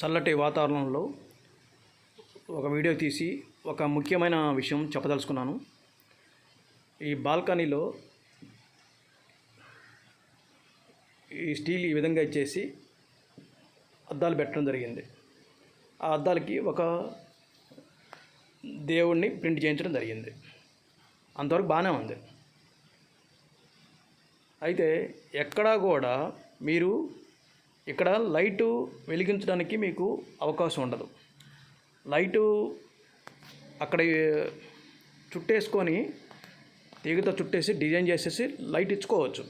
చల్లటి వాతావరణంలో ఒక వీడియో తీసి ఒక ముఖ్యమైన విషయం చెప్పదలుచుకున్నాను. ఈ బాల్కనీలో ఈ స్టీల్ ఈ విధంగా ఇచ్చేసి అద్దాలు పెట్టడం జరిగింది. ఆ అద్దాలకి ఒక దేవుణ్ణి ప్రింట్ చేయించడం జరిగింది. అంతవరకు బాగానే ఉంది. అయితే ఎక్కడా కూడా మీరు ఇక్కడ లైటు వెలిగించడానికి మీకు అవకాశం ఉండదు. లైటు అక్కడ చుట్టేసుకొని తీగతో చుట్టేసి డిజైన్ చేసేసి లైట్ ఇచ్చుకోవచ్చు.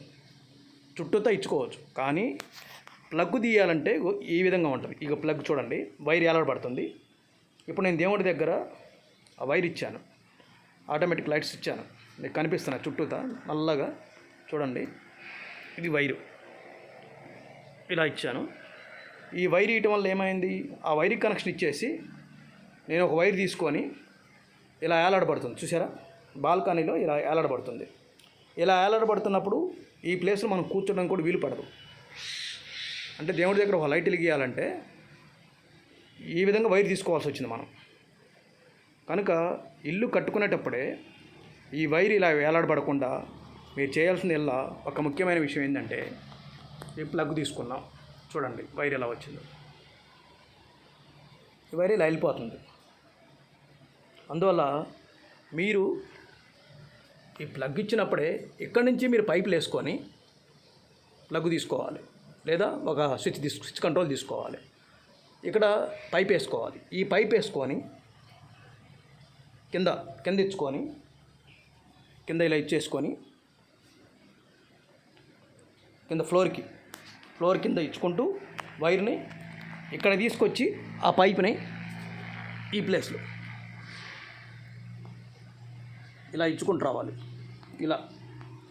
చుట్టూతో ఇచ్చుకోవచ్చు. కానీ ప్లగ్ తీయాలంటే ఈ విధంగా ఉంటుంది. ఇక ప్లగ్ చూడండి. వైర్ ఏలాడబడుతుంది ఇప్పుడు నేను దేవుడి దగ్గర ఆ వైర్ ఇచ్చాను. ఆటోమేటిక్ లైట్స్ ఇచ్చాను. మీకు కనిపిస్తున్నాయి చుట్టూతా. నల్లగా చూడండి. ఇది వైరు. ఇలా ఇచ్చాను. ఈ వైర్ ఇయటం వల్ల ఏమైంది? ఆ వైర్ కనెక్షన్ ఇచ్చేసి నేను ఒక వైర్ తీసుకొని ఇలా ఏలాడబడుతుంది. చూసారా బాల్కనీలో ఇలా ఏలాడబడుతుంది. ఇలా ఏలాడబడుతున్నప్పుడు ఈ ప్లేస్లో మనం కూర్చోడం కూడా వీలు పడదు. అంటే దేవుడి దగ్గర ఒక లైట్ వెలిగియాలంటే ఈ విధంగా వైర్ తీసుకోవాల్సి వచ్చింది మనం. కనుక ఇల్లు కట్టుకునేటప్పుడే ఈ వైర్ ఇలా వేలాడబడకుండా మీరు చేయాల్సిన ఇలా. ఒక ముఖ్యమైన విషయం ఏంటంటే ఈ ప్లగ్ తీసుకున్నాం. చూడండి వైర్ ఎలా వచ్చిందో. ఈ వైర్ ఇలా వెళ్ళిపోతుంది. అందువల్ల మీరు ఈ ప్లగ్ ఇచ్చినప్పుడే ఇక్కడి నుంచి మీరు పైపులు వేసుకొని ప్లగ్ తీసుకోవాలి. లేదా ఒక స్విచ్ తీసు స్విచ్ కంట్రోల్ తీసుకోవాలి. ఇక్కడ పైప్ వేసుకోవాలి. ఈ పైప్ వేసుకొని కింద కింద ఇచ్చుకొని కింద ఇలా ఇచ్చేసుకొని కింద ఫ్లోర్కి ఫ్లోర్ కింద ఇచ్చుకుంటూ వైర్ని ఇక్కడ తీసుకొచ్చి ఆ పైప్ని ఈ ప్లేస్లో ఇలా ఇచ్చుకుంటూ రావాలి. ఇలా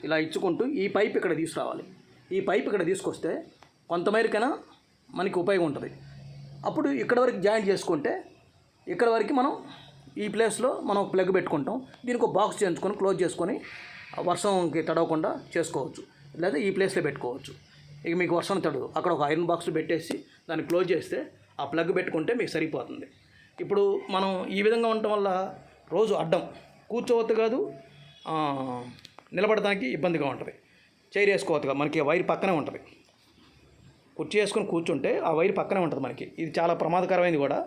ఇలా ఇచ్చుకుంటూ ఈ పైప్ ఇక్కడ తీసుకురావాలి. ఈ పైప్ ఇక్కడ తీసుకొస్తే కొంతమేరకైనా మనకి ఉపయోగం ఉంటుంది. అప్పుడు ఇక్కడ వరకు జాయిన్ చేసుకుంటే ఇక్కడ వరకు మనం ఈ ప్లేస్లో మనం ప్లగ్ పెట్టుకుంటాం. దీనికి ఒక బాక్స్ చేయించుకొని క్లోజ్ చేసుకొని వర్షంకి తడవకుండా చేసుకోవచ్చు. లేదా ఈ ప్లేస్లో పెట్టుకోవచ్చు. ఇక మీకు వర్షం తడు అక్కడ ఒక ఐరన్ బాక్స్ పెట్టేసి దాన్ని క్లోజ్ చేస్తే ఆ ప్లగ్ పెట్టుకుంటే మీకు సరిపోతుంది. ఇప్పుడు మనం ఈ విధంగా ఉండటం వల్ల రోజు అడ్డం కూర్చోవద్దు కాదు నిలబడడానికి ఇబ్బందిగా ఉంటుంది. చైర్ వేసుకోవద్దు కాదు మనకి వైర్ పక్కనే ఉంటుంది. కుర్చీ వేసుకొని కూర్చుంటే ఆ వైర్ పక్కనే ఉంటుంది మనకి. ఇది చాలా ప్రమాదకరమైనది కూడా.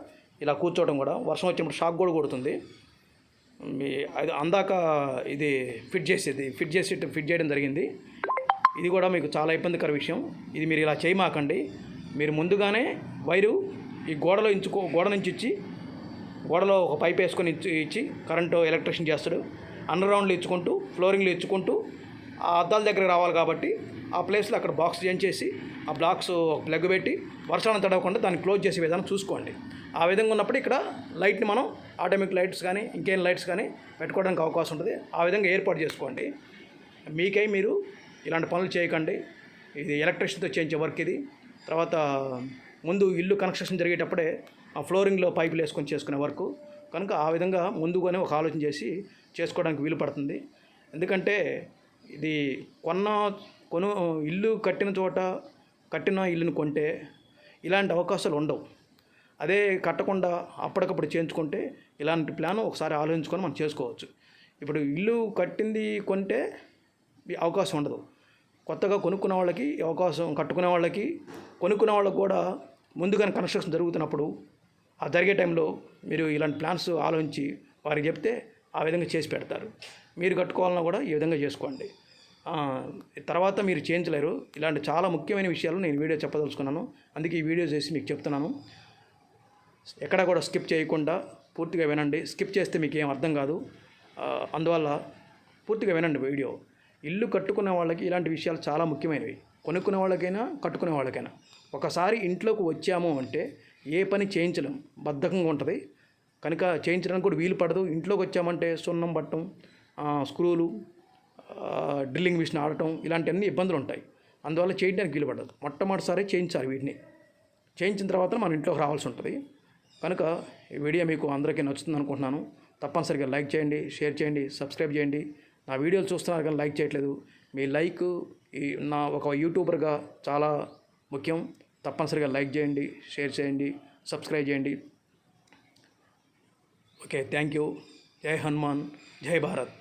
ఇలా కూర్చోవడం కూడా. వర్షం వచ్చినప్పుడు షాక్ కూడా కొడుతుంది. మీ అది అందాక ఇది ఫిట్ చేసేది ఫిట్ చేసి ఫిట్ చేయడం జరిగింది. ఇది కూడా మీకు చాలా ఇబ్బందికర విషయం. ఇది మీరు ఇలా చేయమాకండి. మీరు ముందుగానే వైరు ఈ గోడలో ఇంచుకో గోడ నుంచి ఇచ్చి గోడలో ఒక పైప్ వేసుకొని ఇచ్చి ఇచ్చి కరెంటు ఎలక్ట్రిషియన్ చేస్తాడు. అండర్ గ్రౌండ్లో ఇచ్చుకుంటూ ఫ్లోరింగ్లో ఇచ్చుకుంటూ ఆ అద్దాల దగ్గర రావాలి కాబట్టి ఆ ప్లేస్లో అక్కడ బాక్స్ చేసి ఆ బ్లాక్స్ ప్లగ్ పెట్టి వర్షాలను తడవకుండా దాన్ని క్లోజ్ చేసే విధానం చూసుకోండి. ఆ విధంగా ఉన్నప్పుడు ఇక్కడ లైట్ని మనం ఆటోమేటిక్ లైట్స్ కానీ ఇంకేం లైట్స్ కానీ పెట్టుకోవడానికి అవకాశం ఉంటుంది. ఆ విధంగా ఏర్పాటు చేసుకోండి. మీకై మీరు ఇలాంటి పనులు చేయకండి. ఇది ఎలక్ట్రిషన్తో చేయించే వర్క్ ఇది. తర్వాత ముందు ఇల్లు కన్స్ట్రక్షన్ జరిగేటప్పుడే ఆ ఫ్లోరింగ్లో పైపులు వేసుకొని చేసుకునే వర్క్. కనుక ఆ విధంగా ముందుగానే ఒక ఆలోచన చేసి చేసుకోవడానికి వీలు పడుతుంది. ఎందుకంటే ఇది కొన్న కొను ఇల్లు కట్టిన చోట కట్టిన ఇల్లుని కొంటే ఇలాంటి అవకాశాలు ఉండవు. అదే కట్టకుండా అప్పటికప్పుడు చేయించుకుంటే ఇలాంటి ప్లాన్ ఒకసారి ఆలోచించుకొని మనం చేసుకోవచ్చు. ఇప్పుడు ఇల్లు కట్టింది కొంటే అవకాశం ఉండదు. కొత్తగా కొనుక్కున్న వాళ్ళకి అవకాశం కట్టుకునే వాళ్ళకి కొనుక్కునే వాళ్ళకి కూడా ముందుగానే కన్స్ట్రక్షన్ జరుగుతున్నప్పుడు ఆ జరిగే టైంలో మీరు ఇలాంటి ప్లాన్స్ ఆలోచించి వారికి చెప్తే ఆ విధంగా చేసి పెడతారు. మీరు కట్టుకోవాలన్నా కూడా ఈ విధంగా చేసుకోండి. తర్వాత మీరు చేయించలేరు. ఇలాంటి చాలా ముఖ్యమైన విషయాలు నేను వీడియో చెప్పదలుచుకున్నాను. అందుకే ఈ వీడియో చేసి మీకు చెప్తున్నాను. ఎక్కడ కూడా స్కిప్ చేయకుండా పూర్తిగా వినండి. స్కిప్ చేస్తే మీకు ఏం అర్థం కాదు. అందువల్ల పూర్తిగా వినండి వీడియో. ఇల్లు కట్టుకునే వాళ్ళకి ఇలాంటి విషయాలు చాలా ముఖ్యమైనవి. కొనుక్కునే వాళ్ళకైనా కట్టుకునే వాళ్ళకైనా. ఒకసారి ఇంట్లోకి వచ్చాము అంటే ఏ పని చేయించలేం. బద్ధకంగా ఉంటుంది. కనుక చేయించడానికి కూడా వీలు పడదు. ఇంట్లోకి వచ్చామంటే సున్నం పట్టడం స్క్రూలు డ్రిల్లింగ్ మిషన్ ఆడటం ఇలాంటివన్నీ ఇబ్బందులు ఉంటాయి. అందువల్ల చేయడానికి వీలు పడదు. మొట్టమొదటిసారి చేయించాలి వీటిని. చేయించిన తర్వాత మన ఇంట్లోకి రావాల్సి ఉంటుంది. కనుక ఈ వీడియో మీకు అందరికీ నచ్చుతుంది అనుకుంటున్నాను తప్పనిసరిగా లైక్ చేయండి షేర్ చేయండి సబ్స్క్రైబ్ చేయండి. నా వీడియోలు చూస్తున్నారు కానీ లైక్ చేయట్లేదు. మీ లైక్ ఈ నా ఒక యూట్యూబర్గా చాలా ముఖ్యం. తప్పనిసరిగా లైక్ చేయండి షేర్ చేయండి సబ్స్క్రైబ్ చేయండి. Okay thank you. Jai Hanuman Jai Bharat.